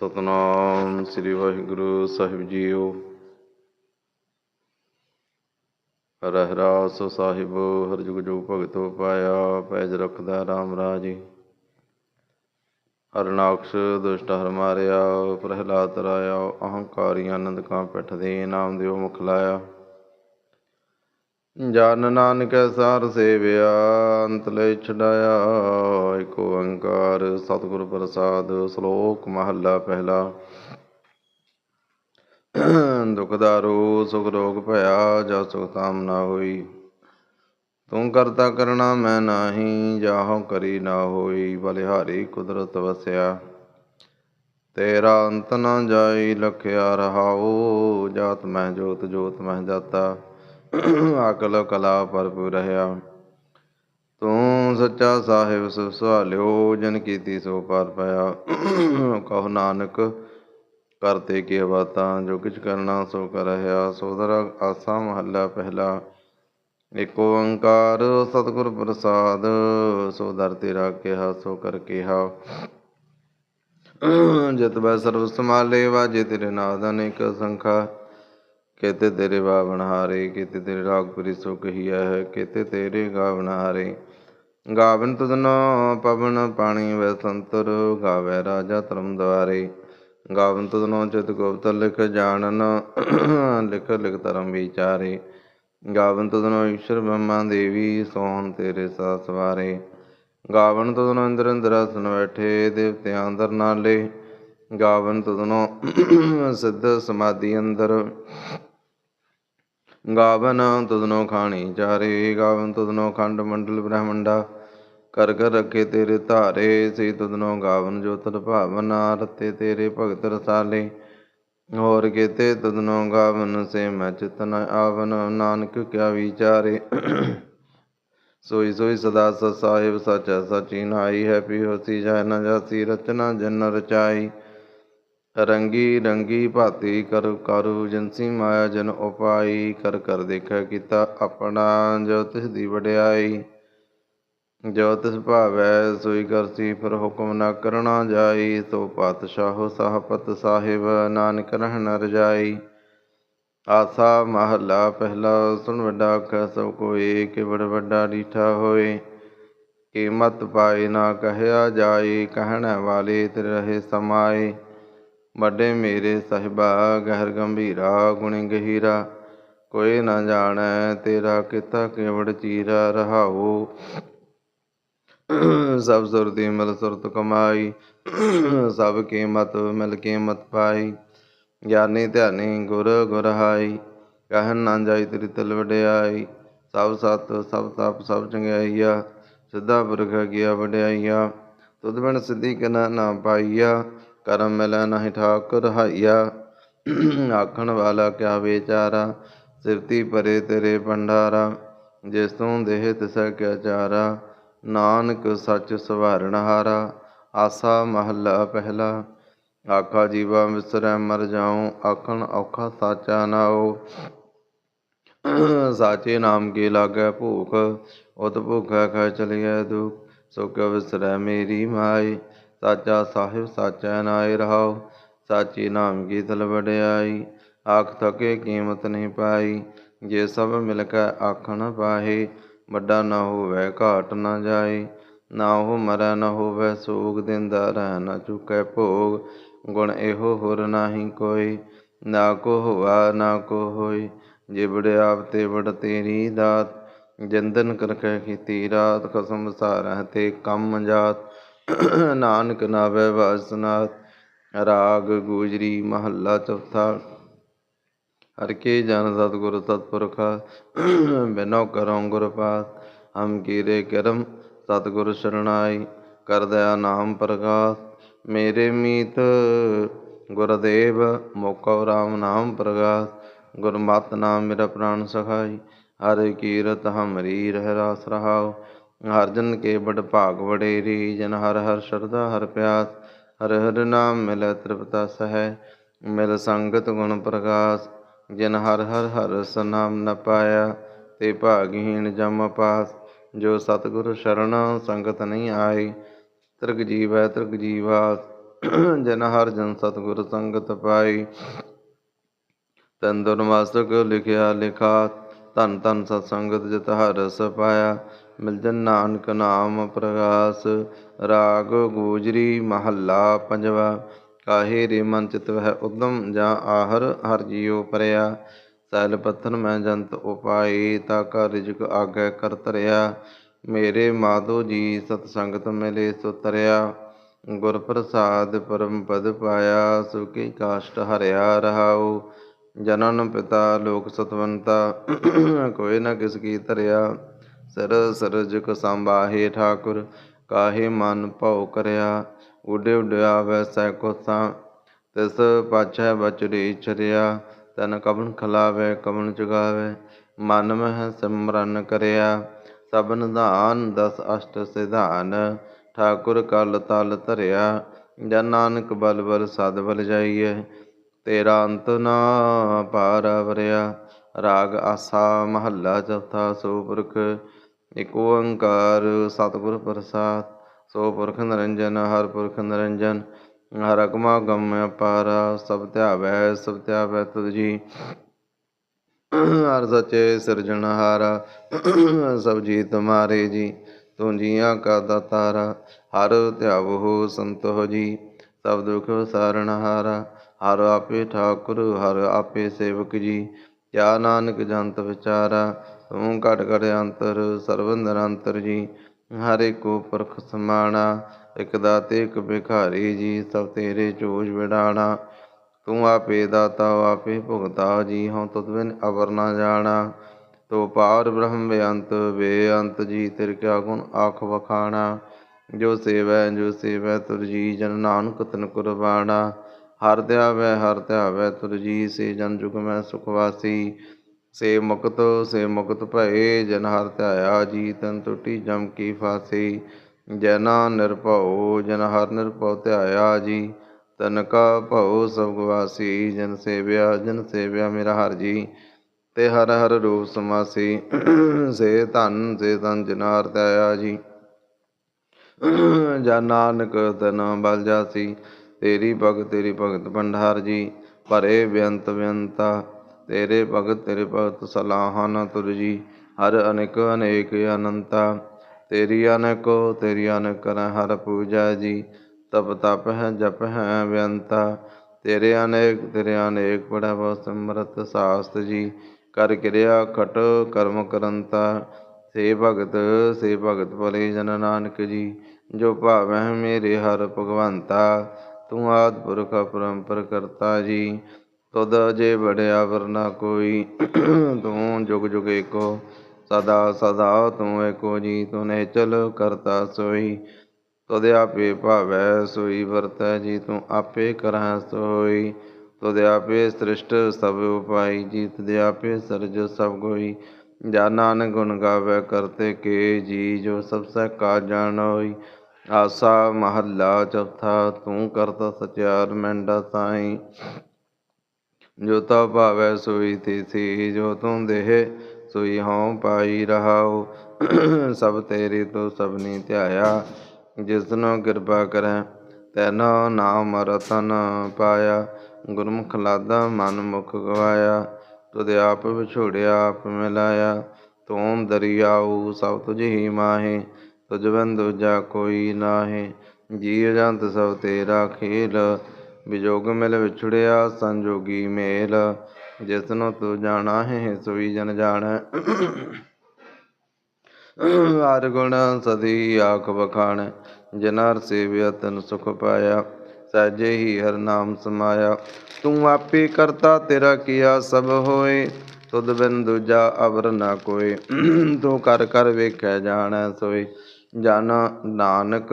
ਸਤਨਾਮ ਸ੍ਰੀ ਵਾਹਿਗੁਰੂ ਸਾਹਿਬ ਜੀਓ। ਰਹਿਰਾਸ ਸਾਹਿਬ, ਹਰ ਜੁਗ ਜੋ ਭਗਤੋ ਪਾਇਆ, ਪੈਜ ਰਖਦਾ RAM ਰਾਜੀ। ਹਰਨਾਕਸ਼ ਦੁਸ਼ਟ ਹਰ ਮਾਰਿਆ, ਪ੍ਰਹਿਲਾਦ ਰਾਇਆ, ਅਹੰਕਾਰੀ ਆਨੰਦ ਕਾ ਪਿਠ ਦੇ, ਨਾਮ ਦਿਓ ਮੁਖ ਲਾਇਆ। ਜਨ ਨਾਨਕ ਸਾਰ ਸੇਵਿਆ, ਅੰਤ ਲੈ ਛਡਾਇਆ। ਏਕ ਓੰਕਾਰ, ਸਤਿਗੁਰ ਪ੍ਰਸਾਦ, ਸ਼ਲੋਕ ਮਹੱਲਾ ਪਹਿਲਾ। ਦੁਖ ਦਾਰੂ ਸੁਖ ਰੋਗ ਭਇਆ ਜਾ ਸੁਖ ਤਾਮ ਨਾ ਹੋਈ। ਤੂੰ ਕਰਤਾ ਕਰਣਾ ਮੈਂ ਨਾਹੀ, ਜਾਹੋ ਕਰੀ ਨਾ ਹੋਈ, ਬਲਿਹਾਰੀ ਕੁਦਰਤ ਵਸਿਆ। ਤੇਰਾ ਅੰਤ ਨਾ ਜਾਈ, ਲਖਿਆ ਰਹਾਓ, ਜਾਤ ਮੈਂ ਜੋਤ ਜੋਤ ਮੈਂ ਜਾਤਾ। ਅਕਲ ਕਲਾ ਭਰਪੂਰ ਰਹਾ। ਤੂੰ ਸੱਚਾ ਸਾਹਿਬ ਸੁ ਸੁਹਾਲਿਓ ਜਨ ਕੀਤੀ ਸੋ ਪਾਰ ਪਾਇਆ। ਕਹੋ ਨਾਨਕ, ਕਰਤੇ ਕੀ ਬਾਤਾਂ, ਜੋ ਕਿਛ ਕਰਨਾ ਸੋ ਕਰ ਸੋਦਰ ਆਸਾ ਮਹੱਲਾ ਪਹਿਲਾ। ਏਕ ਓੰਕਾਰ, ਸਤਿਗੁਰ ਪ੍ਰਸਾਦ, ਸੋ ਦਰ ਤੇਰਾ ਕਿਹਾ, ਸੋ ਕਰ ਕਿਹਾ। ਜਿਤ ਬੈ ਸਰਬ ਸਮਾਲੇ ਵਾਜੇ ਤੇਰੇ ਨਾਦ ਅਨੇਕ ਸੰਖਾ। ਕੇਤੇ ਤੇਰੇ ਬਾਵਣ ਹਾਰੇ, ਕੇਤੇ ਤੇਰੇ ਰਾਗ ਪੁਰੀ ਸੋ ਕਹੀਆ ਹੈ ਕੇਤੇ ਤੇਰੇ ਗਾਵਣ ਗਾਵਨ ਤੁਧਨ ਪਵਨ ਪਾਣੀ ਵੈ ਸੰਤਰ, ਗਾਵੇ ਰਾਜਾ ਧਰਮ ਦਵਾਰੇ। ਗਾਵਨ ਤੁਧਨੋ ਚਿਤ ਗੁਪਤ ਲਿਖ ਜਾਣਨ, ਲਿਖ ਲਿਖ ਧਰਮ ਵਿਚਾਰੇ। ਗਾਵਨ ਤੁਧਨੋ ਈਸ਼ਰ ਬ੍ਰਹਮਾ ਦੇਵੀ, ਸੋਹਣ ਤੇਰੇ ਸਾ ਸਵਾਰੇ। ਗਾਵਨ ਤੁਧਨੋ ਇੰਦਰ ਇੰਦਰਾਸਨ ਬੈਠੇ, ਦੇਵਤਿਆਂ ਅੰਦਰ ਨਾਲੇ। ਗਾਵਨ ਤੁਧਨੋ ਸਿੱਧ ਸਮਾਧੀ ਅੰਦਰ। ਗਾਵਨ ਤੁਧਨੋ ਖਾਣੀ ਚਾਰੇ, ਗਾਵਨ ਤੁਧਨੋ ਖੰਡ ਮੰਡਲ ਬ੍ਰਹਮੰਡਾ। ਕਰ ਕਰ ਰੱਖੇ ਤੇਰੇ ਧਾਰੇ ਸੇ ਤੁਧਨੋ ਗਾਵਨ ਜੋ ਤਰ ਭਾਵਨਾ, ਰਤੇ ਤੇਰੇ ਭਗਤ ਰਸਾਲੇ। ਹੋਰ ਕੇਤੇ ਤੁਧਨੋ ਗਾਵਨ ਸੇ ਮੈਂ ਚਿਤਨ ਆਵਨ, ਨਾਨਕ ਕਿਆ ਵਿਚਾਰੇ। ਸੋਈ ਸੋਈ ਸਦਾ ਸਤ ਸਾਹਿਬ, ਸਚ ਸਚੀ ਨਾਈ ਹੈ ਪੀ ਹੋਸੀ ਜਾਇ ਨ ਜਾਸੀ, ਰਚਨਾ ਜਨ ਰਚਾਈ। ਰੰਗੀ ਰੰਗੀ ਭਾਤੀ ਕਰ ਕਰੁ ਜਿਨਸੀ ਮਾਇਆ ਜਨ ਉਪਾਈ ਕਰ ਕਰ ਦੇਖਿਆ ਕੀਤਾ ਆਪਣਾ ਜੋ ਤਿਸ ਦੀ ਵਡਿਆਈ। ਜੋ ਤਿਸ ਭਾਵੈ ਸੋਈ ਕਰਸੀ ਫਿਰ ਹੁਕਮ ਨਾ ਕਰਨਾ ਜਾਈ। ਸੋ ਪਾਤਸ਼ਾਹੋ ਸਾਹਪਤ ਸਾਹਿਬ ਨਾਨਕ ਰਹਿਣ ਰਜਾਈ। ਆਸਾ ਮਹੱਲਾ ਪਹਿਲਾ ਸੁਣ ਵੱਡਾ ਆਖੈ ਸਭ ਕੋਏ ਕਿ ਬੜ ਵੱਡਾ ਡੀਠਾ ਹੋਏ। ਕਿ ਮਤ ਪਾਏ ਨਾ ਕਹਿਆ ਜਾਏ ਕਹਿਣ ਵਾਲੇ ਤੇ ਰਹੇ ਸਮਾਏ। ਵੱਡੇ ਮੇਰੇ ਸਾਹਿਬਾ, ਗਹਿਰ ਗੰਭੀਰਾ, ਗੁਣੀ ਗਹੀਰਾ। ਕੋਈ ਨਾ ਜਾਣੈ ਤੇਰਾ ਕਿਤਾ ਕੇਵੜ ਚੀਰਾ ਰਹਾਉ। ਸਭ ਸੁਰਤੀ ਮਿਲ ਸੁਰਤ ਕਮਾਈ। ਸਭ ਕੀ ਮਤ ਮਿਲ ਕੇ ਮਤ ਪਾਈ। ਗਿਆਨੀ ਧਿਆਨੀ ਗੁਰ ਗੁਰਹਾਈ। ਕਹਿਣ ਨਾ ਜਾਈ ਤੇਰੀ ਤਲ ਵਡਿਆਈ। ਸਭ ਸਤ, ਸਭ ਤਪ, ਸਭ ਚੰਗਿਆਈਆ। ਸਿੱਧਾ ਪੁਰਖ ਗਿਆ ਵਡਿਆਈਆ। ਤੁਧ ਬਿਨ ਸਿੱਧੀ ਕਨਾ ਨਾ ਪਾਈਆ। ਕਰਮ ਮਿਲੈ ਨਹੀਂ ਠਾਕੁਰ ਹਾਈਆ। ਆਖਣ ਵਾਲਾ ਕਿਆ ਵਿਚਾਰਾ? ਸਿਰਤੀ ਪਰੇ ਤੇਰੇ ਭੰਡਾਰਾ, ਜਿਸ ਤੂੰ ਦੇਹ ਤਿਸੈ ਕਿਆ ਚਾਰਾ? ਨਾਨਕ ਸੱਚ ਸਵਾਰਣ ਹਾਰਾ, ਆਸਾ ਮਹੱਲਾ ਪਹਿਲਾ। ਆਖਾ ਜੀਵਾ ਵਿਸਰੈ ਮਰ ਜਾਉ, ਆਖਣ ਔਖਾ ਸਾਚਾ ਨਾਉ ਸਾਚੇ ਨਾਮ ਕੀ ਲਾਗੈ ਭੂਖ? ਉਤ ਭੁਖੈ ਖੈ ਚਲਿਐ ਦੁਖ ਸੋ ਕਿਉ ਵਿਸਰੈ ਮੇਰੀ ਮਾਈ ਸਾਚਾ ਸਾਹਿਬ ਸਾਚਾ ਨਾਇ ਰਹਾਉ, ਸਾਚੀ ਨਾਮ ਕੀ ਤਲ ਵਡਿਆਈ ਆਖ ਥਕੇ ਕੀਮਤ ਨਹੀਂ ਪਾਈ, ਜੇ ਸਭ ਮਿਲ ਕੇ ਆਖਣ ਪਾਹੇ, ਵੱਡਾ ਨਾ ਹੋਵੇ ਘਾਟ ਨਾ ਜਾਏ ਨਾ ਉਹ ਮਰੈ ਨਾ ਹੋਵੇ ਸੋਗ, ਦਿੰਦਾ ਰਹਿ ਨਾ ਚੁਕੈ ਭੋਗ, ਗੁਣ ਇਹੋ ਹੋਰ ਨਾਹੀ ਕੋਈ, ਨਾ ਕੋ ਹੋਆ ਨਾ ਕੋ ਹੋਈ ਜੇ ਵਡਿਆਪ ਤੇ ਵਡ ਤੇਰੀ ਦਾਤ, ਜਿੰਦਨ ਕਰਖੈ ਕੀਤੀ ਰਾਤ ਕਸਮ ਸਾਰਹਿ ਤੇ ਕੰਮ ਜਾਤ ਨਾਨਕ ਨਾਵੇ ਵਾਸਨਾਤ ਰਾਗ ਗੂਜਰੀ ਮਹੱਲਾ ਚੌਥਾ। ਹਰ ਕੇ ਜਨ ਸਤਿਗੁਰ ਸਤਿਪੁਰਖ, ਬਿਨੋ ਕਰਉ ਗੁਰ ਪਾਸ ਹਮ ਕੀਰੇ ਕਰਮ ਸਤਿਗੁਰ ਸ਼ਰਣਾਈ, ਕਰ ਦਇਆ ਨਾਮ ਪ੍ਰਗਾਸ ਮੇਰੇ ਮੀਤ ਗੁਰਦੇਵ ਮੋਕਉ ਰਾਮ ਨਾਮ ਪ੍ਰਗਾਸ ਗੁਰਮਤਿ ਨਾਮ ਮੇਰਾ ਪ੍ਰਾਨ ਸਖਾਈ, ਹਰਿ ਕੀਰਤ ਹਮਰੀ ਰਹਿ ਰਾਸ ਰਹਾਉ। ਹਰਜਨ ਕੇ ਬੜ ਭਾਗ ਵਡੇਰੀ ਜਨ ਹਰ ਹਰ ਸ਼ਰਧਾ, ਹਰ ਪਿਆਸ, ਹਰ ਹਰ ਨਾਮ ਮਿਲੈ ਤ੍ਰਿਪਤਾ ਸਹਿ, ਮਿਲ ਸੰਗਤ ਗੁਣ ਪ੍ਰਕਾਸ਼ ਜਿਨ ਹਰ ਹਰ ਹਰ ਨਾਮ ਨ ਪਾਇਆ, ਤੇ ਭਾਗਹੀਣ ਜਮ ਪਾਸ, ਜੋ ਸਤਿਗੁਰ ਸ਼ਰਨ ਸੰਗਤ ਨਹੀਂ ਆਈ ਤ੍ਰਿਗ ਜੀਵੈ ਤ੍ਰਿਗ ਜੀਵਾ ਜਨ ਹਰ ਜਨ ਸਤਿਗੁਰ ਸੰਗਤ ਪਾਈ ਤਨ ਦੁਰਮਾਸਕ ਲਿਖਿਆ ਲਿਖਾ ਧਨ ਧਨ ਸਤ ਸੰਗਤ ਜਿਤ ਹਰ ਰਸ ਮਿਲਜਨ ਨਾਨਕ ਨਾਮ ਪ੍ਰਗਾਸ, ਰਾਗ ਗੋਜਰੀ ਮਹੱਲਾ ਪੰਜਵਾ। ਕਾਹੇ ਰੇ ਮਨ ਚਿਤ ਵਹਿ ਉਦਮ ਜਾਂ ਆਹਰ ਹਰ ਜੀਉ ਪਰਿਆ। ਸੈਲ ਪੱਥਰ ਮੈਂ ਜੰਤ ਉਪਾਈ ਤਾ ਕਾ ਰਿਜਕ ਆਗੈ ਕਰ ਤਰਿਆ ਮੇਰੇ ਮਾਧੋ ਜੀ ਸਤ ਸੰਗਤ ਮਿਲੇ ਸੋ ਤਰਿਆ। ਗੁਰ ਪ੍ਰਸਾਦ ਪਰਮ ਪਦ ਪਾਇਆ ਸੁਖੀ ਕਾਸ਼ਟ ਹਰਿਆ ਰਹਾਉ। ਜਨਨ ਪਿਤਾ ਲੋਕ ਸਤਵੰਤਾ, ਕੋਈ ਨਾ ਕਿਸ ਕੀ ਤਰਿਆ ਸਰ ਸਰਜ ਕੋ ਸੰਭਾਹੇ ਠਾਕੁਰ, ਕਾਹੇ ਮਨ ਭਉ ਕਰਿਆ? ਉਡੇ ਉਡਿਆਵੈ ਸੈ ਕੋਸਾਂ, ਤਿਸ ਪਾਛੈ ਬਚੜੀ ਚਰਿਆ ਤਨ ਕਬਨ ਖਲਾਵੇ ਕਬਨ ਚੁਗਾਵੇ ਮਨ ਮਹਿ ਸਿਮਰਨ ਕਰਿਆ। ਸਭਨ ਧਾਨ ਦਸ ਅਸ਼ਟ ਸਿਧਾਨ, ਠਾਕੁਰ ਕਲ ਤਲ ਧਰਿਆ। ਜਨ ਨਾਨਕ ਬਲ ਬਲ ਸਦ ਬਲ ਜਾਈਏ ਤੇਰਾ ਅੰਤ ਨਾ ਪਾਰ ਵਰਿਆ। ਰਾਗ ਆਸਾ ਮਹੱਲਾ ਚੌਥਾ ਸੋ ਪੁਰਖ ਇਕ ਓੰਕਾਰ ਸਤਿਗੁਰ ਪ੍ਰਸਾਦ, ਸੋ ਪੁਰਖ ਨਿਰੰਜਨ, ਹਰ ਪੁਰਖ ਨਿਰੰਜਨ, ਹਰ ਅਗਮਾ ਗਮ ਅਪਾਰ, ਸਭ ਧਿਆਵੈ ਸਭ ਧਿਆਵੈ ਤੁਧ ਜੀ। ਹਰ ਸਚੇ ਸਿਰਜਣਹਾਰਾ ਸਭ ਜੀ ਤੁਮਾਰੇ ਜੀ, ਤੂੰ ਜੀਆਂ ਕਾ ਦਾਤਾਰਾ, ਹਰ ਧਿਆਵੋ ਸੰਤੋ ਜੀ, ਸਭ ਦੁਖ ਸਾਰਣਹਾਰਾ ਹਰ ਆਪੇ ਠਾਕੁਰ, ਹਰ ਆਪੇ ਸੇਵਕ ਜੀ ਕਿਆ ਨਾਨਕ ਜੰਤ ਵਿਚਾਰਾ, ਤੂੰ ਘਟ ਘਟ ਅੰਤਰ ਸਰਬ ਨਿਰੰਤਰ ਜੀ, ਹਰ ਏਕੋ ਪੁਰਖ ਸਮਾਣਾ, ਇਕ ਦਾਤੇ, ਇਕ ਭਿਖਾਰੀ ਜੀ, ਸਭ ਤੇਰੇ ਚੋਜ ਵਿਡਾਣਾ। ਤੂੰ ਆਪੇ ਦਾਤਾ, ਆਪੇ ਭੁਗਤਾ ਜੀ, ਹਉ ਤੁਧ ਬਿਨ ਅਵਰ ਨਾ ਜਾਣਾ। ਤੋ ਪਾਰ ਬ੍ਰਹਮ ਬੇਅੰਤ ਬੇਅੰਤ ਜੀ, ਤਿਰ ਕਿਆ ਗੁਣ ਆਖ ਵਖਾਣਾ। ਜੋ ਸੇਵੈ ਜੋ ਸੇਵੈ ਤੁਰ ਜੀ, ਜਨ ਨਾਨਕ ਤਨ ਕੁਰਬਾਣਾ। ਹਰ ਧਿਆਵੈ ਹਰ ਧਿਆਵੈ ਤੁਰ ਜੀ ਸੇ ਜਨ ਜੁਗ ਮੈਂ ਸੁਖਵਾਸੀ ਸੇ ਮੁਕਤ ਸੇ ਮੁਕਤ ਭਏ, ਜਨ ਹਰ ਧਿਆਇਆ ਜੀ ਤਨ ਟੁੱਟੀ ਜਮ ਕੀ ਫਾਸੀ। ਜਨਾ ਨਿਰਭਉ ਜਨ ਹਰ ਨਿਰਭਉ ਧਿਆਇਆ ਜੀ। ਤਨ ਕਾ ਭਉ ਸਭ ਗਵਾਸੀ ਜਨ ਸੇਵਿਆ ਜਨ ਸੇਵਿਆ ਮੇਰਾ ਹਰ ਜੀ। ਤੇ ਹਰ ਹਰ ਰੂਪ ਸਮਾਸੀ। ਸੇ ਧਨ ਸੇ ਧਨ ਜਨ ਹਰ ਧਿਆਇਆ ਜੀ। ਜਨ ਨਾਨਕ, ਤਨ ਬਲ ਜਾਸੀ। ਤੇਰੀ ਭਗਤ ਤੇਰੀ ਭਗਤ ਭੰਡਾਰ ਜੀ ਭਰੇ ਬੇਅੰਤ ਬੇਅੰਤਾ। ਤੇਰੇ ਭਗਤ ਤੇਰੇ ਭਗਤ ਸਲਾਹਨ ਤੁਰ ਜੀ, ਹਰ ਅਨੇਕ ਅਨੇਕ ਅਨੰਤਾ। ਤੇਰੀ ਅਨੇਕੋ, ਤੇਰੀ ਅਨੇਕ ਕਰ ਹਰ ਪੂਜਾ ਜੀ, ਤਪ ਤਪ ਹੈ, ਜਪ ਹੈ ਬੇਅੰਤਾ। ਤੇਰੇ ਅਨੇਕ ਤੇਰੇ ਅਨੇਕ ਬੜਾ ਬਹੁ ਸਮਰਤ ਸਾਸਤ ਜੀ, ਕਰ ਕਿਰਿਆ ਖਟ ਕਰਮ ਕਰੰਤਾ। ਸੇ ਭਗਤ ਸੇ ਭਗਤ ਭਲੇ ਜਨ ਨਾਨਕ ਜੀ, ਜੋ ਭਾਵੈ ਮੇਰੇ ਹਰ ਭਗਵੰਤਾ। ਤੂੰ ਆਦ ਪੁਰਖ ਪਰੰਪਰ ਕਰਤਾ ਜੀ, ਤੁਧ ਜੇ ਬੜਿਆ ਵਰਨਾ ਕੋਈ। ਤੂੰ ਜੁਗ ਜੁਗ ਏਕੋ, ਸਦਾ ਸਦਾ ਤੂੰ ਏਕੋ ਜੀ, ਤੂੰ ਨੇ ਚਲ ਕਰਤਾ ਸੋਈ। ਤੁਧ ਆਪੇ ਭਾਵੈ ਸੋਈ ਵਰਤੈ ਜੀ, ਤੂੰ ਆਪੇ ਕਰਹਿ ਸੋਈ। ਤੁਧ ਆਪੇ ਸ੍ਰਿਸ਼ਟ ਸਭ ਉਪਾਈ ਜੀ, ਤੁਧ ਆਪੇ ਸਰਜ ਸਭ ਕੋਈ ਜਾ ਨਾਨਕ ਗੁਣ ਗਾਵੇ ਕਰਤੇ ਕੇ ਜੀ, ਜੋ ਸਭ ਸਹਿ ਕਾ ਜਾਣੋਈ। ਆਸਾ ਮਹੱਲਾ ਚੌਥਾ, ਤੂੰ ਕਰਤਾ ਸਚਿਆਰ ਮੈਂਡਾ ਸਾਈ। ਜੋ ਤਾ ਭਾਵੈ ਸੋਈ ਤੀਸੀ, ਜੋ ਤੂੰ ਦੇਹ ਸੋਈ ਹਉ ਪਾਈ ਰਹਾਉ। ਸਭ ਤੇਰੇ ਤੋਂ ਸਭਨੀ ਧਿਆਇਆ ਜਿਸਨੋ ਕਿਰਪਾ ਕਰੈ, ਤੈਨੋ ਨਾਮ ਰਤਨ ਪਾਇਆ। ਗੁਰਮੁਖ ਲਾਦਾ ਮਨ ਮੁਖ ਗਵਾਇਆ, ਤੁਧ ਆਪ ਵਿਛੋੜਿਆ, ਆਪ ਮਿਲਾਇਆ। ਤੂੰ ਦਰਿਆਉ ਸਭ ਤੁਝ ਹੀ ਮਾਹੇ ਤੁਝ ਬਿਨ ਦੂਜਾ ਕੋਈ ਨਾਹੀ ਜੀ ਜੰਤ ਸਭ ਤੇਰਾ ਖੇਲ। ਵਿਜੋਗ ਮਿਲ ਵਿਛੜਿਆ ਸੰਜੋਗੀ ਮੇਲ। ਜਿਸਨੂੰ ਤੂੰ ਜਾਣਾ ਹੈ ਸੋਈ ਜਨ ਜਾਣੈ। ਹਰ ਗੁਣ ਸਦੀ ਆਖ ਬਖਾਣ ਜਨਰ ਸੇਵਿਆ ਤਨ ਸੁਖ ਪਾਇਆ। ਸਹਿਜੇ ਹੀ ਹਰ ਨਾਮ ਸਮਾਇਆ। ਤੂੰ ਆਪੇ ਕਰਤਾ ਤੇਰਾ ਕੀਆ ਸਭ ਹੋਏ। ਤੁਧ ਬਿਨ ਦੂਜਾ ਅਵਰ ਨਾ ਕੋਈ ਤੂੰ ਕਰ ਕਰ ਵੇਖੈ ਜਾਣੈ ਸੋਈ ਜਨ ਨਾਨਕ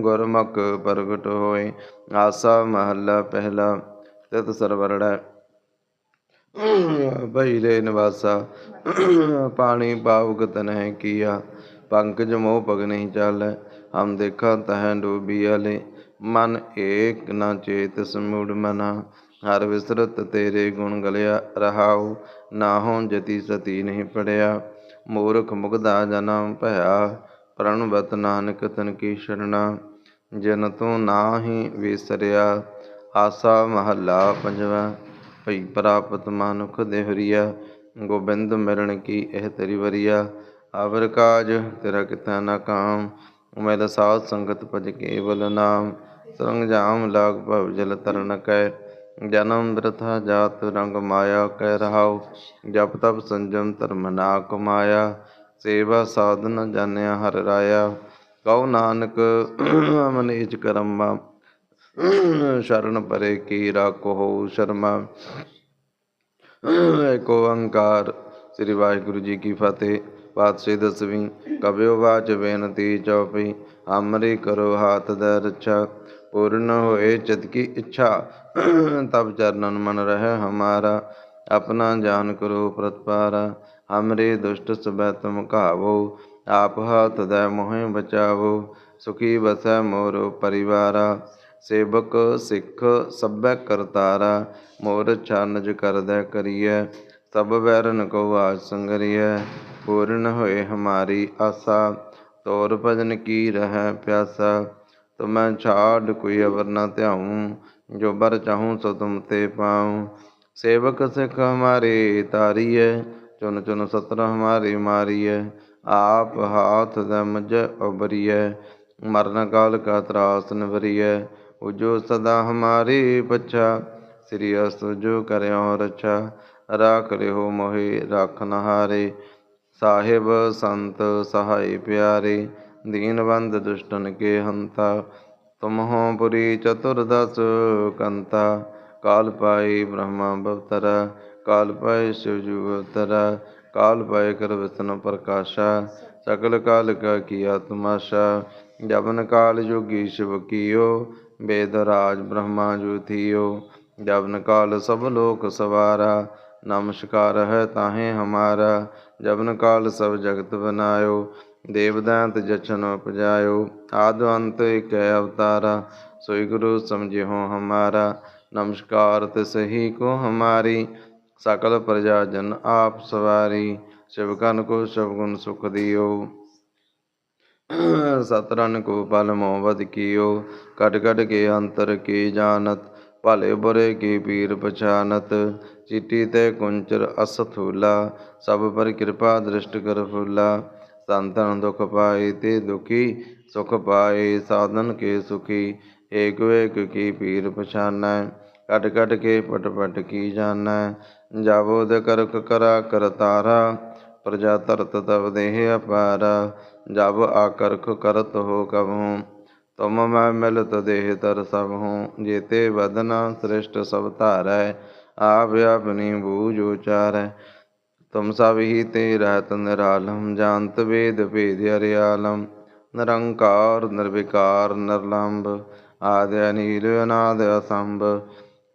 ਗੁਰਮੁਖ ਪ੍ਰਗਟ ਹੋਏ। ਆਸਾ ਮਹੱਲਾ ਪਹਿਲਾ ਤਿਤ ਸਰਵਰੜੈ। ਬੈਲੇ ਨਿਵਾਸਾ, ਪਾਣੀ ਪਾਵਕ ਤਨਹਿ ਕੀਆ। ਪੰਕਜ ਮੋਹ ਪਗ ਨਹੀਂ ਚਾਲੈ, ਹਮ ਦੇਖਾ ਤਹਿ ਡੋਬੀ ਡੂਬੀਅਲੇ ਮਨ ਏਕ ਨਾ ਚੇਤ ਸਮੂੜ ਮਨਾ, ਹਰ ਵਿਸਰਤ ਤੇਰੇ ਗੁਣ ਗਲਿਆ ਰਹਾਉ। ਨਾਹੋਂ ਜਤੀ ਸਤੀ ਨਹੀਂ ਪੜਿਆ, ਮੂਰਖ ਮੁਗਦਾ ਜਨਮ ਭਇਆ। ਪ੍ਰਣਵਤ ਨਾਨਕ ਤਨ ਕੀ ਸ਼ਰਣਾ ਜਨ ਤੂੰ ਨਾਹੀ ਵਿਸਰਿਆ, ਆਸਾ ਮਹੱਲਾ ਪੰਜਵਾ, ਭਈ ਪ੍ਰਾਪਤ ਮਨੁਖ ਦੇਹਰੀਆ, ਗੋਬਿੰਦ ਮਿਲਣ ਕੀ ਇਹ ਤੇਰੀ ਵਰੀਆ ਅਵਰ ਕਾਜ ਤੇਰਾ ਕਿਤਾ ਨਾ ਕਾਮ, ਉਮੈਦ ਸਾਧ ਸੰਗਤ ਭਜ ਕੇਵਲ ਨਾਮ ਸਰੰਗ ਜਾਮ ਲਾਗ ਭਵ ਜਲ ਤਰਨ ਕੈ, ਜਨਮ ਬ੍ਰਥਾ ਜਾਤ ਰੰਗ ਮਾਇਆ ਕਹਿ ਰਹਾਉ, ਜਪ ਤਪ ਸੰਜਮ ਧਰਮ ਨਾ ਕਮਾਇਆ ਸੇਵਾ ਸਾਧਨ ਜਾਣਿਆ ਹਰ ਰਾਇਆ, ਕਉ ਨਾਨਕ ਮਨੇਜ ਕਰਮਾ, ਸ਼ਰਨ ਪਰੇ ਕੀ ਰਾਖੋ ਸ਼ਰਮਾ। ਏਕ ਓੰਕਾਰ ਸ੍ਰੀ ਵਾਹਿਗੁਰੂ ਜੀ ਕੀ ਫਤਿਹ। ਪਾਤਸ਼ਾਹੀ ਦਸਵੀਂ ਕਬਿਓ ਵਾਚ ਬੇਨਤੀ ਚੌਪੀ ਅਮਰੀ ਕਰੋ ਹਾਥ ਦੇ ਰੱਛਾ। ਪੂਰਨ ਹੋਏ ਚਿਤ ਕੀ ਇੱਛਾ, ਤਬ ਚਰਨਨ ਮਨ ਰਹਿ ਹਮਾਰਾ। ਆਪਣਾ ਜਾਨ ਕਰੋ ਪ੍ਰਤਪਾਰਾ। ਹਮਰੇ ਦੁਸ਼ਟ ਸਬੈ ਤੁਮ ਘਾਵੋ, ਆਪ ਹਾਥ ਦੇ ਮੋਹਿ ਬਚਾਵੋ, ਸੁਖੀ ਵਸੈ ਮੋਰ ਪਰਿਵਾਰਾ, ਸੇਵਕ ਸਿੱਖ ਸਭੈ ਕਰਤਾਰਾ, ਮੋਰ ਛਾਨਜ ਕਰਦੈ ਕਰੀਐ, ਸਭ ਬੈਰਨ ਕੋ ਆਜ ਸੰਗਰੀਐ, ਪੂਰਨ ਹੋਏ ਹਮਾਰੀ ਆਸਾ, ਤੋਰ ਭਜਨ ਕੀ ਰਹਿ ਪਿਆਸਾ, ਤੁਮੈ ਛਾੜ ਕੋਈ ਅਵਰ ਨ ਧਿਆਉ, ਜੋ ਬਰ ਚਾਹੂੰ ਸੋ ਤੁਮ ਤੇ ਪਾਉ, ਸੇਵਕ ਸਿੱਖ ਹਮਾਰੇ ਤਾਰੀਐ ਚੁਨ ਚੁਨ ਸਤਰ ਹਮਾਰੀ ਮਾਰੀਐ, ਆਪ ਹਾਥ ਦੇ ਉਬਰੀਐ ਮਰਨ ਕਾਲ ਕਾ ਤਰਾਸ ਨਿਵਰੀਐ ਉਜੋ ਸਦਾ ਹਮਾਰੀ ਪਛਾ, ਸ੍ਰੀ ਅਸਤੁ ਜੋ ਕਰਿਓ ਰਛਾ, ਰਾਖ ਲਿਓ ਮੋਹਿ ਰਾਖਨ ਹਾਰੇ, ਸਾਹਿਬ ਸੰਤ ਸਹਾਈ ਪਿਆਰੇ ਦੀਨਬੰਦ ਦੁਸ਼ਟਨ ਕੇ ਹੰਤਾ, ਤੁਮਹੋ ਪੁਰੀ ਚਤੁਰਦਸ ਕੰਤਾ, ਕਾਲ ਪਾਈ ਬ੍ਰਹਮਾ ਬਵਤਰਾ ਕਾਲ ਪਾਏ ਸ਼ਿਵ ਜੁਗ ਅਵਤਰਾ ਕਾਲ ਪਾਏ ਕਰ ਵਿਸ਼ਨ ਪ੍ਰਕਾਸ਼ਾ ਸਕਲ ਕਾਲ ਕਾ ਕੀਆ ਤਮਾਸ਼ਾ ਜਬਨ ਕਾਲ ਜੋਗੀ ਸ਼ਿਵ ਕੀਓ ਬੇਦ ਰਾਜ ਬ੍ਰਹਮਾ ਜੋ ਥੀਓ ਜਬਨ ਕਾਲ ਸਭ ਲੋਕ ਸਵਾਰਾ, ਨਮਸਕਾਰ ਹੈ ਤਾਹੇ ਹਮਾਰਾ ਜਬਨ ਕਾਲ ਸਭ ਜਗਤ ਬਨਾਇਓ, ਦੇਵਦਾਂਤ ਜਛਨ ਉਪਜਾਇਓ, ਆਦ ਅੰਤ ਇਕ ਅਵਤਾਰਾ, ਸੋਈ ਗੁਰੂ ਸਮਝਿਓ ਹਮਾਰਾ, ਨਮਸਕਾਰ ਤੇ ਸਹੀ ਕੋ ਹਮਾਰੀ ਸਕਲ ਪ੍ਰਜਾ ਜਨ ਆਪ ਸਵਾਰੀ, ਸ਼ਿਵ ਸ਼ਿਵਕਨ ਕੋ ਸ਼ਬਗੁਣ ਸੁਖ ਦਿਓ। ਸਤਰਨ ਕੋ ਪਲ ਮੋਹਬਤ ਕੀਓ। ਕਟ ਕਟ ਕੇ ਅੰਤਰ ਕੀ ਜਾਣਤ, ਭਲੇ ਬੁਰੇ ਕੀ ਪੀਰ ਪਛਾਨਤ। ਚਿੱਟੀ ਤੇ ਕੁੰਚਰ ਅਸਥੂਲਾ, ਸਭ ਪਰ ਕਿਰਪਾ ਦ੍ਰਿਸ਼ਟ ਕਰ ਫੁੱਲਾ। ਸੰਤਨ ਦੁਖ ਪਾਏ ਤੇ ਦੁਖੀ, ਸੁਖ ਪਾਏ ਸਾਧਨ ਕੇ ਸੁਖੀ। ਏਕ ਵੇਕ ਕੀ ਪੀਰ ਪਛਾਨੈ ਕਟ ਕਟ ਕੇ ਪਟ ਪਟ ਕੀ ਜਾਣੈ। ਜਾਵੋ ਦੇ ਕਰਕ ਕਰਾ ਕਰਤਾਰਾ ਪ੍ਰਜਾ ਧਰਤ ਤਵ ਦੇਹ ਅਪਾਰਾ। ਜਬ ਆਕਰਖ ਕਰਤ ਹੋ ਕਬਹੂ, ਤੁਮ ਮੈਂ ਮਿਲਤ ਦੇਹ ਤਰ ਸਭ ਹੂੰ ਜੇਤੇ ਵਦਨਾ ਸ੍ਰਿਸ਼ਟ ਸਭ ਧਾਰੈ, ਆਪ ਆਪਣੀ ਬੂਝ ਉਚਾਰੈ। ਤੁਮ ਸਭ ਹੀ ਤੇ ਰਹਿਤ ਨਿਰਾਲਮ, ਜਾਣਤ ਵੇਦ ਭੇਦ ਅਰਿਆਲਮ। ਨਿਰੰਕਾਰ, ਨਿਰਵਿਕਾਰ, ਨਿਰਲੰਭ, ਆਦਿ ਅਨੀਲ, ਅਨਾਦ ਅਸੰਭ।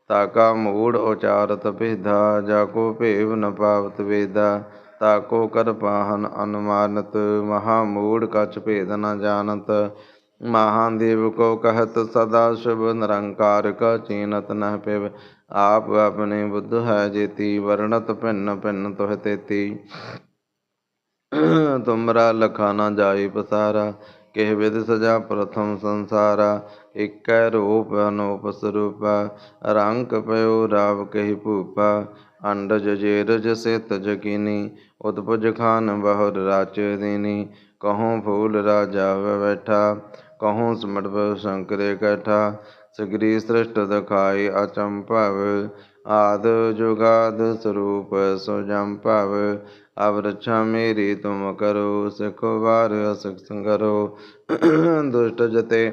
ਤਾਕਾ ਮੂੜ ਉਚਾਰਤ ਭੇਦਾ ਜਾ ਕੋ ਭੇਵ ਨ ਪਾਵਤ ਵੇਦਾ ਤਾਕੋ ਕਰ ਪਾਹਨ ਅਨੁਮਾਨਤ, ਮਹਾ ਮੂੜ ਕਛ ਭੇਦ ਨ ਜਾਣਤ। ਮਹਾਦੇਵ ਕੋ ਕਹਤ ਸਦਾ ਸ਼ੁਭ, ਨਿਰੰਕਾਰ ਕ ਚੀਨਤ ਨਹਿ ਪਿਵ। ਆਪ ਆਪਣੇ ਬੁੱਧ ਹੈ ਜੇਤੀ, ਵਰਣਤ ਭਿੰਨ ਭਿੰਨ ਤੋਹ ਤੇਤੀ। ਤੁਮਰਾ ਲਖਾ ਨ ਜਾਈ ਪਸਾਰਾ। ਕਿਹ ਵਿਦ ਸਜਾ ਪ੍ਰਥਮ ਸੰਸਾਰਾ, ਇਕੈ ਰੂਪ ਅਨੂਪ ਸਰੂਪਾ, ਰੰਗ ਪਇਓ ਰਾਵ ਕਹਿ ਭੂਪਾ, ਅੰਡਜ ਜੇਰਜ ਸਿਤ ਜਕੀਨੀ ਉਤਪੁਜ ਖਾਨ ਬਹੁਰ ਰਾਚ ਦੀਨੀ, ਕਹੂੰ ਫੂਲ ਰਾਜਾ ਬੈਠਾ, ਕਹੂੰ ਸਿਮਟ ਭਉ ਸ਼ੰਕਰੇ ਕੈਠਾ, ਸਗਰੀ ਸ੍ਰਿਸ਼ਟ ਦਖਾਈ ਅਚੰਭਵ, ਆਦ ਜੁਗਾਦ ਸਰੂਪ ਸੋ ਜਮ ਭਵ ਅਬ ਰੱਛਾ ਮੇਰੀ ਤੁਮ ਕਰੋ, ਸਿਖ ਵਾਰ ਅਸਿਖ ਸੰਗਰੋ। ਦੁਸ਼ਟ ਜਤੇ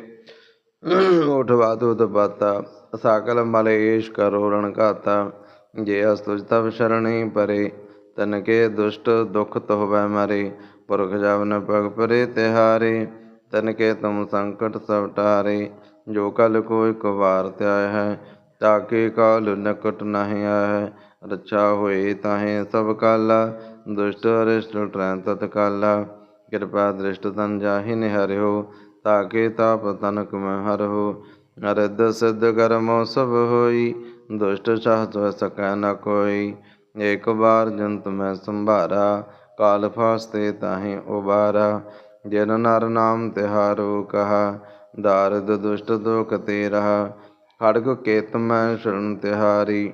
ਉਠਵਾ ਦੁਤ ਬਾਤਾ ਸਾਕਲ ਮਲੇਸ਼ ਕਰੋ ਰਣ ਤਨ ਕੇ ਦੁਸ਼ਟ ਦੁਖ ਤੋਹਵੈ ਮਰੇ। ਪੁਰਖ ਜਵਨ ਪਗ ਪਰੇ ਤਿਹਾਰੇ, ਤਨ ਕੇ ਤੁਮ ਸੰਕਟ ਸਭ ਟਾਰੇ। ਜੋ ਕਲ ਕੋ ਇਕ ਵਾਰ ਧਿਆਇ ਹੈ ਤਾਕੇ ਕਾਲ ਨਕਟ ਨਹੀਂ ਆਇ ਰੱਛਾ ਹੋਏ ਤਾਹੇ ਸਭ ਕਾਲਾ ਦੁਸ਼ਟ ਅਰਿਸ਼ਟ ਟਰੈ ਤਤ ਕਾਲਾ, ਕਿਰਪਾ ਦ੍ਰਿਸ਼ਟ ਤਨ ਜਾਹਿ ਨਿਹਰਿਓ, ਤਾਕੇ ਤਾਪ ਤਨਕ ਮੈਂ ਹਰਹੁ, ਅਰਧ ਸਿਧ ਕਰਮੋ ਸਭ ਹੋਈ, ਦੁਸ਼ਟ ਚਾਹਤ ਸਕੈ ਨ ਕੋਈ, ਏਕ ਬਾਰ ਜੰਤ ਮੈਂ ਸੰਭਾਰਾ, ਕਾਲ ਫਾਸਤੇ ਤਾਹੇ ਉਬਾਰਾ, ਜਿਨ ਨਰ ਨਾਮ ਤਿਹਾਰੋ ਕਹਾ, ਦਾਰਦ ਦੁਸ਼ਟ ਦੁਖ ਤੇ ਰਹਾ ਖੜਗ ਕੇਤ ਮੈਂ ਸ਼ਰਨ ਤਿਹਾਰੀ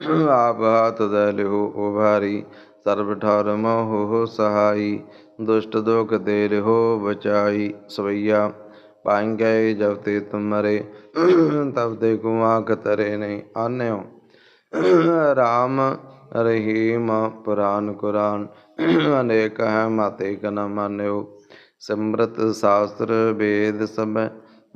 ਆਪ ਹਾਥ ਦੇ ਲਿਓ ਉਭਾਰੀ ਸਰਬ ਠਾਰ ਮੋਹ ਸਹਾਈ, ਦੁਸ਼ਟ ਦੁਖ ਦੇ ਲਿਓ ਬਚਾਈ। ਸਵਈਆ ਪਾਇੰ ਗਏ ਜਬ ਤੇ ਤੁਮਰੇ ਤਬ ਤੇ ਕੁਆ ਕਤਰੇ ਨਹੀਂ ਆਨਿਓ। ਰਾਮ ਰਹੀਮ ਪੁਰਾਨ ਕੁਰਾਨ, ਅਨੇਕ ਹੈ ਮਾਤੇ ਕਨ ਮਾਨਿਓ। ਸਿਮਰਤ ਸ਼ਾਸਤਰ ਵੇਦ ਸਭ,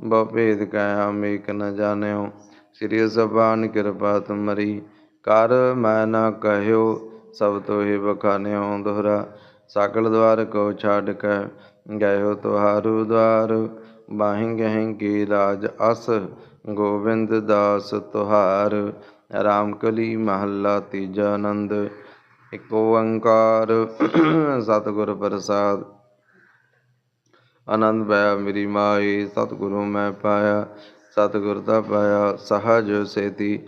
ਬਹੁ ਭੇਦ ਕਹਿ ਮੇਕ ਨ ਜਾਣਿਓ। ਸ੍ਰੀ ਸਭਾਨ ਕਿਰਪਾ ਤੁਮਰੀ ਕਰ ਮੈਂ ਨਾ ਕਹਿਓ, ਸਭ ਤੋਹਿ ਬਖਾਨਿਓ ਦੋਹਰਾ। ਸਗਲ ਦਵਾਰ ਕੋ ਛਾੜ ਕੇ ਗਇਓ ਤੁਹਾਰੂ ਦਵਾਰ। ਬਾਹਿ ਗਹਿ ਕੀ ਰਾਜ ਅਸ, ਗੋਬਿੰਦ ਦਾਸ ਤੁਹਾਰ। ਰਾਮ ਕਲੀ ਮਹੱਲਾ ਤੀਜਾ ਆਨੰਦ, ਇਕ ਓੰਕਾਰ ਸਤਿਗੁਰ ਪ੍ਰਸਾਦ। ਆਨੰਦ ਪਾਇਆ ਮੇਰੀ ਮਾਈ, ਸਤਿਗੁਰੂ ਮੈਂ ਪਾਇਆ। ਸਤਿਗੁਰ ਦਾ ਪਾਇਆ, ਸਹਜ ਸੇਤੀ।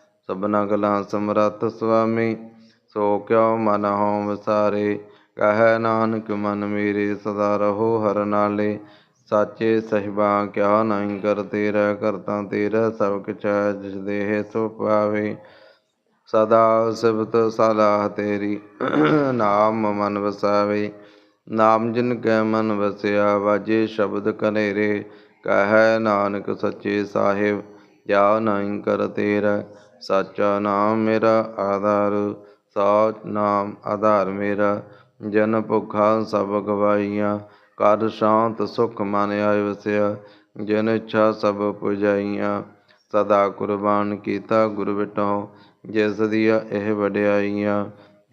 ਸਭਨਾ ਗਲਾਂ ਸਮਰੱਥ ਸੁਆਮੀ, ਸੋ ਕਿਉ ਮਨ ਹਉ ਵਿਸਾਰੇ, ਕਹੈ ਨਾਨਕ ਮਨ ਮੇਰੇ ਸਦਾ ਰਹੋ ਹਰ ਨਾਲੇ। ਸਾਚੇ ਸਹਿਬਾ ਕਿਆ ਨਹੀਂ ਕਰ ਤੇਰਾ ਕਰਤਾ ਤੇਰਾ ਸਭ ਕਿਛ ਹੈ ਜਿਸ ਦੇਹ ਸੋ ਪਾਵੇ। ਸਦਾ ਸਿਫਤ ਸਲਾਹ ਤੇਰੀ, ਨਾਮ ਮਨ ਵਸਾਵੇ। ਨਾਮ ਜਿਨ ਕੈ ਮਨ ਵਸਿਆ, ਵਾਜੇ ਸ਼ਬਦ ਕਨੇਰੇ ਕਹੈ ਨਾਨਕ ਸੱਚੇ ਸਾਹਿਬ, ਜਾ ਨਹੀਂ ਕਰ ਤੇਰਾ। ਸਾਚਾ ਨਾਮ ਮੇਰਾ ਆਧਾਰ, ਸਾਚ ਨਾਮ ਆਧਾਰ ਮੇਰਾ। ਜਨ ਭੁਖਾ ਸਭ ਗਵਾਈਆਂ ਕਰ ਸ਼ਾਂਤ ਸੁਖ ਮਨ ਆਇ ਵਸਿਆ। ਜਨ ਇੱਛਾ ਸਭ ਪੁਜਾਈਆਂ, ਸਦਾ ਕੁਰਬਾਨ ਕੀਤਾ ਗੁਰ ਵਿਟੋ ਜਿਸ ਦੀਆਂ ਇਹ ਵਡਿਆਈਆਂ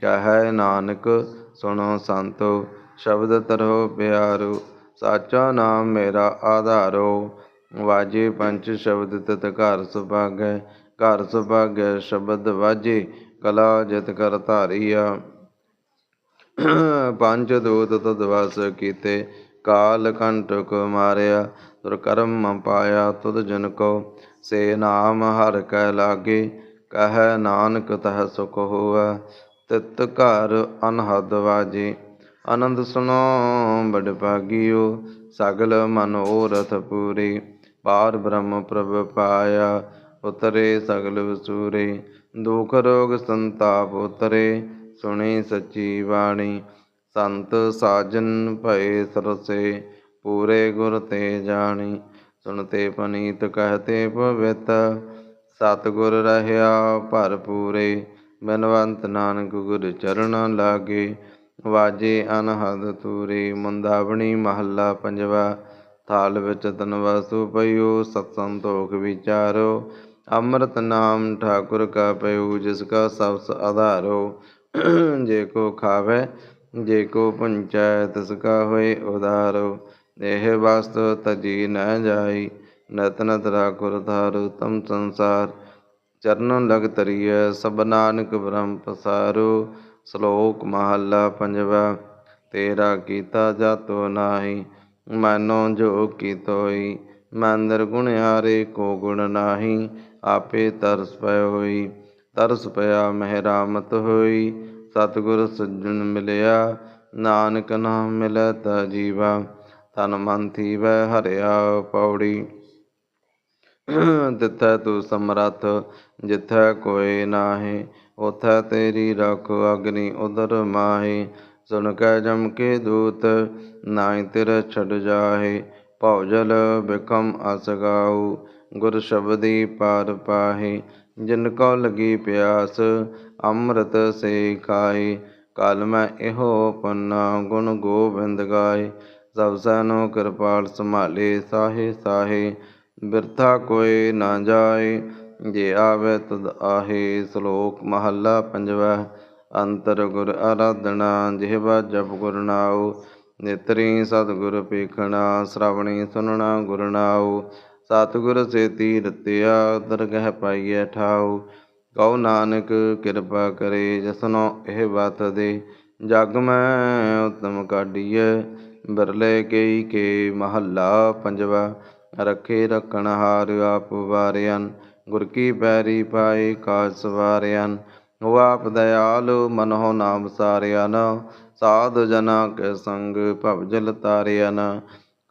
ਕਹੈ ਨਾਨਕ ਸੁਣੋ ਸੰਤੋ। ਸ਼ਬਦ ਤਰੋ ਪਿਆਰੋ, ਸਾਚਾ ਨਾਮ ਮੇਰਾ ਆਧਾਰੋ। ਵਾਜੇ ਪੰਜ ਸ਼ਬਦ ਤਤ ਘਰ ਸੁਭਾਗੈ ਘਰ ਸੁਭਾਗੈ ਸ਼ਬਦ ਵਾਜੇ, ਕਲਾ ਜਿਤ ਕਰ ਧਾਰੀਆ। ਪੰਜ ਦੂਤ ਤਦ ਵਸ ਕੀਤੇ, ਕਾਲ ਕੰਟਕ ਮਾਰਿਆ ਤੁਰ ਕਰਮ ਪਾਇਆ ਤੁਧ ਜਨ ਕੋ, ਸੇ ਨਾਮ ਹਰ ਕੈ ਲਾਗੇ, ਕਹੈ ਨਾਨਕ ਤਹ ਸੁਖ ਹੋਆ ਤਿਤ ਘਰ ਅਨਹਦ ਵਾਜੇ, ਆਨੰਦ ਸੁਨੋ ਬੜ ਭਾਗਿਓ, ਸਗਲ ਮਨ ਓਰਥ ਪੂਰੇ, ਪਾਰ ਬ੍ਰਹਮ ਪ੍ਰਭ ਪਾਇਆ। ਉਤਰੇ ਸਗਲ ਵਸੂਰੇ, ਦੁਖ ਰੋਗ ਸੰਤਾਪ ਉਤਰੇ, ਸੁਣੀ ਸੱਚੀ ਬਾਣੀ। ਸੰਤ ਸਾਜਨ ਭਏ ਸਰਸੇ, ਪੂਰੇ ਗੁਰ ਤੇ ਜਾਣੀ। ਸੁਨਤੇ ਪਨੀਤ ਕਹਤੇ ਪਵਿੱਤ ਸਤਿਗੁਰ ਰਹਿਆ ਭਰਪੂਰੇ ਬਨਵੰਤ ਨਾਨਕ ਗੁਰ ਚਰਨ ਲਾਗੇ, ਵਾਜੇ ਅਨਹਦ ਤੂਰੇ। ਮੁੰਦਾਵਣੀ ਮਹੱਲਾ ਪੰਜਵਾ, ਥਾਲ ਵਿੱਚ ਤਨ ਵਸੂ ਪਇਓ ਸਤ ਸੰਤੋਖ ਵਿਚਾਰੋ। ਅੰਮ੍ਰਿਤ ਨਾਮ ਠਾਕੁਰ ਕਾ ਪਇਓ ਜਿਸ ਕਾ ਸਬਸ ਆਧਾਰੋ, ਜੇ ਕੋ ਖਾਵੇ, ਜੇ ਕੋ ਪੁੰਚੈ ਤਿਸ ਕਾ ਹੋਏ ਉਧਾਰੋ। ਇਹ ਵਸਤ ਤਜੀ ਨ ਜਾਈ, ਨਤ ਨਤ ਰਾਖੁਰ ਧਾਰੂ ਤਮ ਸੰਸਾਰ। ਚਰਨ ਲਗ ਤਰੀਐ ਸਭ ਨਾਨਕ ਬ੍ਰਹਮ ਪਸਾਰੋ। ਸ਼ਲੋਕ ਮਹੱਲਾ ਪੰਜਵਾ, ਤੇਰਾ ਕੀਤਾ ਜਾਤੋ ਨਾਹੀ, ਮਨੋ ਜੋ ਕੀਤੋਈ, ਮੰਦਰ ਗੁਣ ਹਾਰੇ ਕੋ ਗੁਣ ਨਾਹੀ। ਆਪੇ ਤਰਸ ਪਇ ਹੋਈ, ਤਰਸ ਪਿਆ ਮਹਿਰਾਮਤ ਹੋਈ। ਸਤਿਗੁਰ ਸੱਜਣ ਮਿਲਿਆ, ਨਾਨਕ ਨਾਮ ਮਿਲੈ ਤਾ ਜੀਵਾ। ਤਨ ਮਨ ਥੀਵੈ, ਹਰਿਆ ਪੌੜੀ। ਤਿਥੈ ਤੂੰ ਸਮਰੱਥ, ਜਿਥੈ ਕੋਇ ਨਾਹੀ, ਉਥੈ ਤੇਰੀ ਰਖ ਅਗਨੀ ਉਦਰ ਮਾਹੀ। ਸੁਣ ਕੈ ਜਮ ਕੇ ਦੂਤ, ਨਾਹੀ ਤਿਰ ਛੜ ਜਾਹੇ। ਭਉ ਜਲ ਬਿਕਮ ਅਸਗਾਉ ਗੁਰ ਸ਼ਬਦੀ ਪਾਰ ਪਾਹੇ, ਜਿਨ ਕੋ ਲਗੀ ਪਿਆਸ, ਅੰਮ੍ਰਿਤ ਸੇ ਖਾਏ। ਕਲ ਮੈਂ ਇਹੋ ਪੰਨਾ, ਗੁਣ ਗੋਬਿੰਦ ਗਾਏ। ਸਭ ਸੈਨੋ ਕਿਰਪਾਲ ਸੰਭਾਲੇ, ਸਾਹੇ ਸਾਹੇ, ਬਿਰਥਾ ਕੋਈ ਨਾ ਜਾਏ। ਜੇ ਆਵੇ ਤਦ ਆਹੇ, ਸ਼ਲੋਕ ਮਹੱਲਾ ਪੰਜਵਾ। ਅੰਤਰ ਗੁਰ ਆਰਾਧਨਾ ਜਿਹਵਾ ਜਪ ਗੁਰ ਨਾਉ। ਨੇਤਰੀ ਸਤਿਗੁਰ ਪੇਖਣਾ ਸ਼ਰਵਣੀ ਸੁਨਣਾ ਗੁਰ ਨਾਉ। ਸਤਿਗੁਰ ਸੇਤੀ ਰਤਿਆ ਦਰਗਹਿ ਪਾਈਐ ਠਾਉ, ਕਉ ਨਾਨਕ ਕਿਰਪਾ ਕਰੇ ਜਸਨੋ ਇਹ ਬਾਤ ਦੇ। ਜਗ ਮੈਂ ਉਤਮ ਕਾਢੀਐ, ਬਿਰਲੇ ਕਈ ਕੇ ਮਹੱਲਾ ਪੰਜਵਾ, ਰਖੇ ਰਖਣ ਹਾਰ ਆਪ ਵਾਰਿਆਨ, ਗੁਰ ਕੀ ਪੈਰੀ ਪਾਏ ਕਾਜ ਸਵਾਰਿਆਨ ਉਹ ਆਪ ਦਇਆਲ, ਮਨਹੁ ਨਾਮ ਸਾਰਿਆਨ, ਸਾਧ ਜਨਾ ਕੇ ਸੰਗ ਭਵ ਜਲ ਤਾਰਿਆਨ।